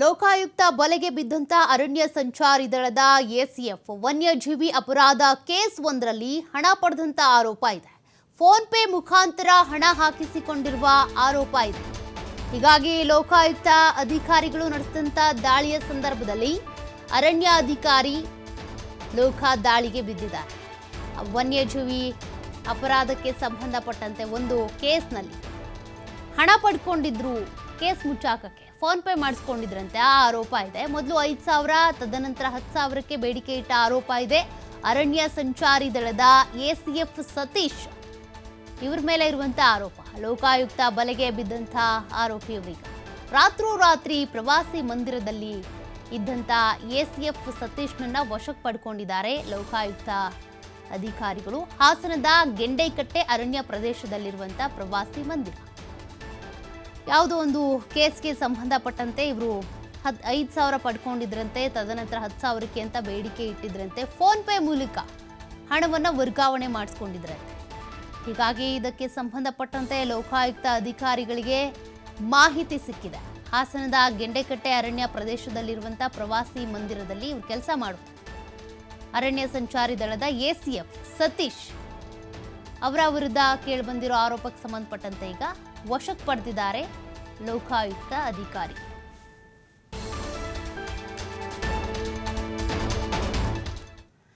ಲೋಕಾಯುಕ್ತ ಬಲೆಗೆ ಬಿದ್ದಂತ ಅರಣ್ಯ ಸಂಚಾರಿ ದಳದ ಎಸಿಎಫ್ ವನ್ಯಜೀವಿ ಅಪರಾಧ ಕೇಸ್ ಒಂದರಲ್ಲಿ ಹಣ ಪಡೆದಂತ ಆರೋಪ ಇದೆ. ಫೋನ್ ಪೇ ಮುಖಾಂತರ ಹಣ ಹಾಕಿಸಿಕೊಂಡಿರುವ ಆರೋಪ ಇದೆ. ಹೀಗಾಗಿ ಲೋಕಾಯುಕ್ತ ಅಧಿಕಾರಿಗಳು ನಡೆಸಿದಂಥ ದಾಳಿಯ ಸಂದರ್ಭದಲ್ಲಿ ಅರಣ್ಯ ಅಧಿಕಾರಿ ಲೋಕ ದಾಳಿಗೆ ಬಿದ್ದಿದ್ದಾರೆ. ವನ್ಯಜೀವಿ ಅಪರಾಧಕ್ಕೆ ಸಂಬಂಧಪಟ್ಟಂತೆ ಒಂದು ಕೇಸ್ನಲ್ಲಿ ಹಣ ಪಡ್ಕೊಂಡಿದ್ರು ಕೇಸ್ ಮುಚ್ಚಾಕಕ್ಕೆ. ಫೋನ್ ಪೇ ಮಾಡಿಸ್ಕೊಂಡಿದ್ರಂತೆ, ಆ ಆರೋಪ ಇದೆ. ಮೊದಲು ಐದು ಸಾವಿರ, ತದನಂತರ ಹತ್ತು ಸಾವಿರಕ್ಕೆ ಬೇಡಿಕೆ ಇಟ್ಟ ಆರೋಪ ಇದೆ. ಅರಣ್ಯ ಸಂಚಾರಿ ದಳದ ಎಸಿಎಫ್ ಸತೀಶ್ ಇವ್ರ ಮೇಲೆ ಇರುವಂತ ಆರೋಪ. ಲೋಕಾಯುಕ್ತ ಬಲೆಗೆ ಬಿದ್ದಂಥ ಆರೋಪಿ ಇವರೀಗ. ರಾತ್ರೋರಾತ್ರಿ ಪ್ರವಾಸಿ ಮಂದಿರದಲ್ಲಿ ಇದ್ದಂಥ ಎಸಿಎಫ್ ಸತೀಶ್ನನ್ನ ವಶಕ್ಕೆ ಪಡ್ಕೊಂಡಿದ್ದಾರೆ ಲೋಕಾಯುಕ್ತ ಅಧಿಕಾರಿಗಳು. ಹಾಸನದ ಗೆಂಡೈಕಟ್ಟೆ ಅರಣ್ಯ ಪ್ರದೇಶದಲ್ಲಿರುವಂಥ ಪ್ರವಾಸಿ ಮಂದಿರ. ಯಾವುದೋ ಒಂದು ಕೇಸ್ಗೆ ಸಂಬಂಧಪಟ್ಟಂತೆ ಇವರು ಹತ್ ಐದು ಸಾವಿರ ಪಡ್ಕೊಂಡಿದ್ರಂತೆ, ತದನಂತರ ಹತ್ತು ಸಾವಿರಕ್ಕೆ ಅಂತ ಬೇಡಿಕೆ ಇಟ್ಟಿದ್ರಂತೆ. ಫೋನ್ ಪೇ ಮೂಲಕ ಹಣವನ್ನು ವರ್ಗಾವಣೆ ಮಾಡಿಸ್ಕೊಂಡಿದ್ರಂತೆ ಹೀಗಾಗಿ ಇದಕ್ಕೆ ಸಂಬಂಧಪಟ್ಟಂತೆ ಲೋಕಾಯುಕ್ತ ಅಧಿಕಾರಿಗಳಿಗೆ ಮಾಹಿತಿ ಸಿಕ್ಕಿದೆ. ಹಾಸನದ ಗೆಂಡೆಕಟ್ಟೆ ಅರಣ್ಯ ಪ್ರದೇಶದಲ್ಲಿರುವಂಥ ಪ್ರವಾಸಿ ಮಂದಿರದಲ್ಲಿ ಇವರು ಕೆಲಸ ಮಾಡು ಅರಣ್ಯ ಸಂಚಾರಿ ದಳದ ಎಸಿಎಫ್ ಸತೀಶ್ ಅವರ ವಿರುದ್ಧ ಕೇಳಿಬಂದಿರೋ ಆರೋಪಕ್ಕೆ ಸಂಬಂಧಪಟ್ಟಂತೆ ಈಗ ವಶಕ್ಕೆ ಪಡೆದಿದ್ದಾರೆ ಲೋಕಾಯುಕ್ತ ಅಧಿಕಾರಿ.